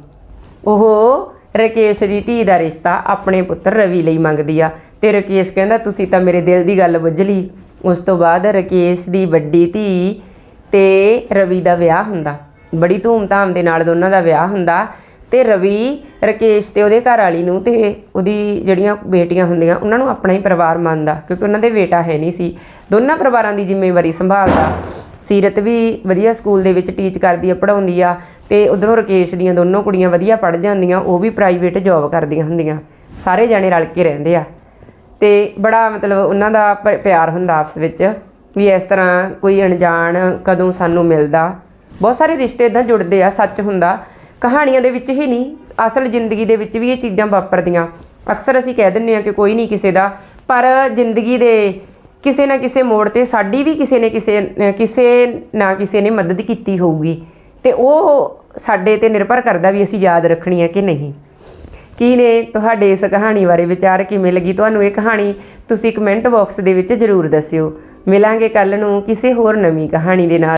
ਉਹ ਰਕੇਸ਼ ਦੀ ਧੀ ਦਾ ਰਿਸ਼ਤਾ ਆਪਣੇ ਪੁੱਤਰ ਰਵੀ ਲਈ ਮੰਗਦੀ ਆ ਤੇ ਰਕੇਸ਼ ਕਹਿੰਦਾ, ਤੁਸੀਂ ਤਾਂ ਮੇਰੇ ਦਿਲ ਦੀ ਗੱਲ ਬੁੱਝ ਲਈ। ਉਸ ਤੋਂ ਬਾਅਦ ਰਕੇਸ਼ ਦੀ ਵੱਡੀ ਧੀ ਤੇ ਰਵੀ ਦਾ ਵਿਆਹ ਹੁੰਦਾ। ਬੜੀ ਧੂਮ-ਧਾਮ ਦੇ ਨਾਲ ਦੋਨਾਂ ਦਾ ਵਿਆਹ ਹੁੰਦਾ। ਤੇ ਰਵੀ, ਰਕੇਸ਼ ਤੇ ਉਹਦੇ ਘਰ ਵਾਲੀ ਨੂੰ ਤੇ ਉਹਦੀ ਜਿਹੜੀਆਂ ਬੇਟੀਆਂ ਹੁੰਦੀਆਂ, ਉਹਨਾਂ ਨੂੰ ਆਪਣਾ ਹੀ ਪਰਿਵਾਰ ਮੰਨਦਾ, ਕਿਉਂਕਿ ਉਹਨਾਂ ਦੇ ਬੇਟਾ ਹੈ ਨਹੀਂ ਸੀ। ਦੋਨਾਂ ਪਰਿਵਾਰਾਂ ਦੀ ਜ਼ਿੰਮੇਵਾਰੀ ਸੰਭਾਲਦਾ। ਸੀਰਤ ਵੀ ਵਧੀਆ ਸਕੂਲ ਦੇ ਵਿੱਚ ਟੀਚ ਕਰਦੀ ਆ ਪੜਾਉਂਦੀ ਆ ਤੇ ਉਧਰੋਂ ਰਕੇਸ਼ ਦੀਆਂ ਦੋਨੋਂ ਕੁੜੀਆਂ ਵਧੀਆ ਪੜ ਜਾਂਦੀਆਂ, ਉਹ ਵੀ ਪ੍ਰਾਈਵੇਟ ਜੌਬ ਕਰਦੀਆਂ ਹੁੰਦੀਆਂ। ਸਾਰੇ ਜਾਣੇ ਰਲ ਕੇ ਰਹਿੰਦੇ ਆ। ਤੇ ਬੜਾ ਮਤਲਬ ਉਹਨਾਂ ਦਾ ਪ- ਪਿਆਰ ਹੁੰਦਾ ਆਪਸ ਵਿੱਚ ਵੀ ਇਸ ਤਰ੍ਹਾਂ ਕੋਈ ਅਣਜਾਣ ਕਦੋਂ ਸਾਨੂੰ ਮਿਲਦਾ। ਬਹੁਤ ਸਾਰੇ ਰਿਸ਼ਤੇ ਇਦਾਂ ਜੁੜਦੇ ਆ, ਸੱਚ ਹੁੰਦਾ। ਕਹਾਣੀਆਂ ਦੇ ਵਿੱਚ ਹੀ ਨਹੀਂ, ਅਸਲ ਜ਼ਿੰਦਗੀ ਦੇ ਵਿੱਚ ਵੀ ਇਹ ਚੀਜ਼ਾਂ ਵਾਪਰਦੀਆਂ। ਅਕਸਰ ਅਸੀਂ ਕਹਿ ਦਿੰਨੇ ਆ ਕਿ ਕੋਈ ਨਹੀਂ ਕਿਸੇ ਦਾ, ਪਰ ਜ਼ਿੰਦਗੀ ਦੇ ਕਿਸੇ ਨਾ ਕਿਸੇ ਮੋੜ ਤੇ ਸਾਡੀ ਵੀ ਕਿਸੇ ਨੇ ਕਿਸੇ ਕਿਸੇ ਨਾ ਕਿਸੇ ਨੇ ਮਦਦ ਕੀਤੀ ਹੋਊਗੀ। ਤੇ ਉਹ ਸਾਡੇ ਤੇ ਨਿਰਭਰ ਕਰਦਾ ਵੀ ਅਸੀਂ ਯਾਦ ਰੱਖਣੀ ਹੈ ਕਿ ਨਹੀਂ। ਕੀ ਨੇ ਤੁਹਾਡੇ ਇਸ ਕਹਾਣੀ ਬਾਰੇ ਵਿਚਾਰ ਕਿਵੇਂ ਲੱਗੀ? ਤੁਹਾਨੂੰ ਇਹ ਕਹਾਣੀ ਤੁਸੀਂ ਕਮੈਂਟ ਬਾਕਸ ਦੇ ਵਿੱਚ ਜ਼ਰੂਰ ਦੱਸਿਓ। ਮਿਲਾਂਗੇ ਕੱਲ ਨੂੰ ਕਿਸੇ ਹੋਰ ਨਵੀਂ ਕਹਾਣੀ ਦੇ ਨਾਲ।